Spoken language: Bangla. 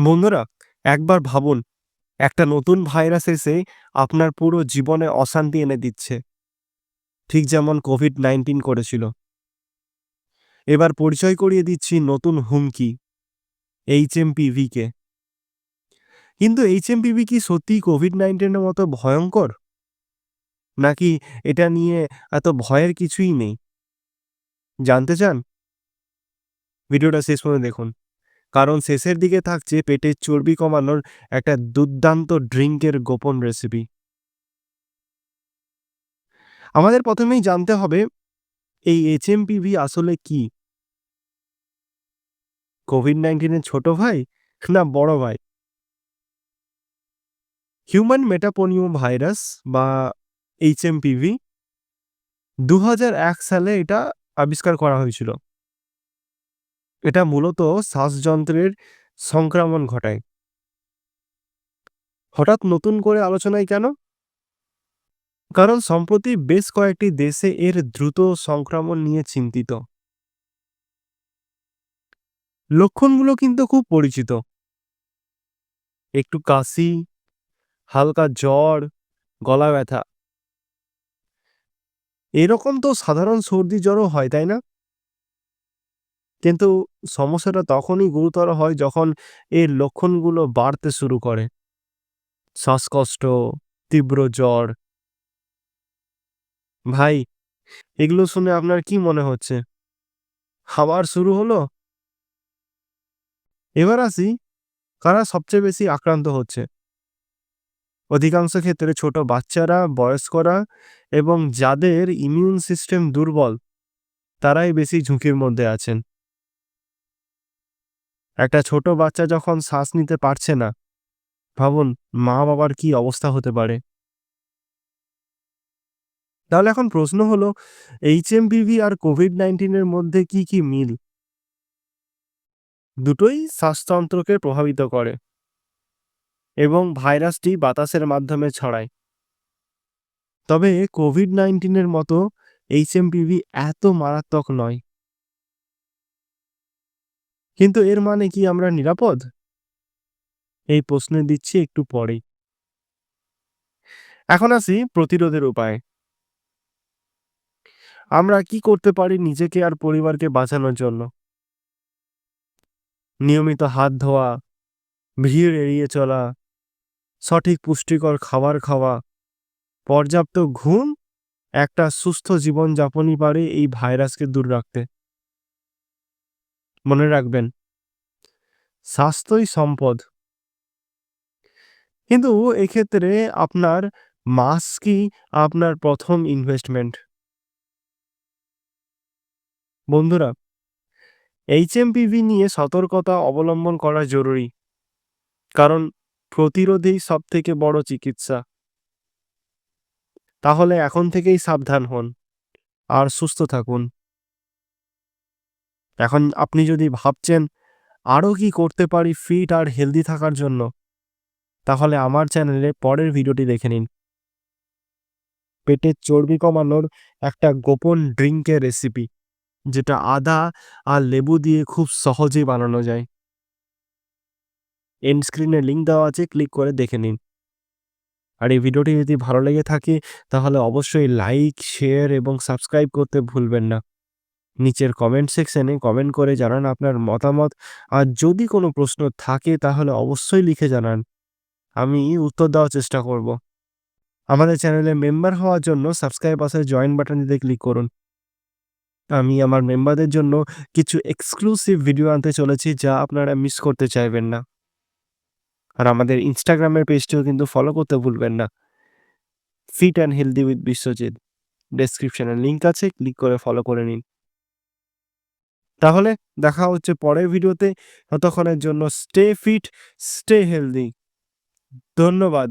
বন্ধুরা, একবার ভাবুন, একটা নতুন ভাইরাস এসে আপনার পুরো জীবনে অশান্তি এনে দিচ্ছে। ঠিক যেমন কোভিড নাইন্টিন করেছিল। এবার পরিচয় করিয়ে দিচ্ছি নতুন হুমকি এইচ এম কে কিন্তু এইচ এম কি সত্যি কোভিড নাইন্টিনের মতো ভয়ঙ্কর? নাকি এটা নিয়ে এত ভয়ের কিছুই নেই? জানতে চান? ভিডিওটা শেষ পর্যন্ত দেখুন। কারণ শেষের দিকে থাকছে পেটের চর্বি কমানোর একটা দুর্দান্ত ড্রিঙ্কের গোপন রেসিপি আমাদের প্রথমেই জানতে হবে, এই এইচএমপিভি আসলে কি? কোভিড নাইন্টিনের ছোট ভাই না বড় ভাই? হিউম্যান মেটাপোনিও ভাইরাস বা এইচ এইচএমপিভি দু সালে এটা আবিষ্কার করা হয়েছিল। এটা মূলত শ্বাসযন্ত্রের সংক্রমণ ঘটায়। হঠাৎ নতুন করে আলোচনায় কেন? কারণ সম্প্রতি বেশ কয়েকটি দেশে এর দ্রুত সংক্রমণ নিয়ে চিন্তিত। লক্ষণগুলো কিন্তু খুব পরিচিত। একটু কাশি, হালকা জ্বর, গলা ব্যথা। এরকম তো সাধারণ সর্দি জ্বরও হয়, তাই না? কিন্তু সমস্যাটা তখনই গুরুতর হয় যখন এর লক্ষণগুলো বাড়তে শুরু করে। শ্বাসকষ্ট, তীব্র জ্বর। ভাই, এগুলো শুনে আপনার কি মনে হচ্ছে? খাবার শুরু হলো? এবার আসি, কারা সবচেয়ে বেশি আক্রান্ত হচ্ছে? অধিকাংশ ক্ষেত্রে ছোট বাচ্চারা, বয়স্করা এবং যাদের ইমিউন সিস্টেম দুর্বল, তারাই বেশি ঝুঁকির মধ্যে আছেন। একটা ছোট বাচ্চা যখন শ্বাস নিতে পারছে না, ভাবুন মা বাবার কি অবস্থা হতে পারে? তাহলে এখন প্রশ্ন হলো এইচএমপিভি আর কোভিড নাইন্টিনের মধ্যে কি কি মিল? দুটোই শ্বাসতন্ত্রকে প্রভাবিত করে এবং ভাইরাসটি বাতাসের মাধ্যমে ছড়ায়। তবে কোভিড নাইন্টিনের মতো এইচএমপিভি এত মারাত্মক নয়। কিন্তু এর মানে কি আমরা নিরাপদ? এই প্রশ্নে দিচ্ছি একটু পরেই এখন আসি প্রতিরোধের উপায়। আমরা কি করতে পারি নিজেকে আর পরিবারকে বাঁচানোর জন্য? নিয়মিত হাত ধোয়া, ভিড় এড়িয়ে চলা, সঠিক পুষ্টিকর খাবার খাওয়া, পর্যাপ্ত ঘুম, একটা সুস্থ জীবন জীবনযাপনই পারে এই ভাইরাসকে দূর রাখতে। মনে রাখবেন। স্বাস্থ্যই সম্পদ। কিন্তু এক্ষেত্রে আপনার মাস্কই আপনার প্রথম ইনভেস্টমেন্ট বন্ধুরা এইচএমপিভি নিয়ে সতর্কতা অবলম্বন করা জরুরি। কারণ প্রতিরোধেই সব থেকে বড় চিকিৎসা। তাহলে এখন থেকেই সাবধান হন। আর সুস্থ থাকুন। এখন আপনি যদি ভাবছেন আরও কি করতে পারি ফিট আর হেলদি থাকার জন্য, তাহলে আমার চ্যানেলে পরের ভিডিওটি দেখে নিন। পেটের চর্বি কমানোর একটা গোপন ড্রিঙ্কের রেসিপি যেটা আদা আর লেবু দিয়ে খুব সহজেই বানানো যায়। এন্ড স্ক্রিনে লিঙ্ক দেওয়া আছে ক্লিক করে দেখে নিন। আর এই ভিডিওটি যদি ভালো লেগে থাকে, তাহলে অবশ্যই লাইক শেয়ার এবং সাবস্ক্রাইব করতে ভুলবেন না। নিচের কমেন্ট সেকশনে কমেন্ট করে জানান আপনার মতামত। আর যদি কোনো প্রশ্ন থাকে তাহলে অবশ্যই লিখে জানান। আমি উত্তর দেওয়ার চেষ্টা করব। আমাদের চ্যানেলে মেম্বার হওয়ার জন্য সাবস্ক্রাইব পাশে জয়েন বাটনটিতে ক্লিক করুন। আমি আমার মেম্বারদের জন্য কিছু এক্সক্লুসিভ ভিডিও আনতে চলেছি যা আপনারা মিস করতে চাইবেন না। আর আমাদের ইনস্টাগ্রামের পেজটিও কিন্তু ফলো করতে ভুলবেন না। Fit and healthy with Biswajit ডেসক্রিপশনে লিঙ্ক আছে ক্লিক করে ফলো করে নিন। তাহলে দেখা হচ্ছে পরের ভিডিওতে। ততক্ষণের জন্য স্টে ফিট স্টে হেলদি ধন্যবাদ।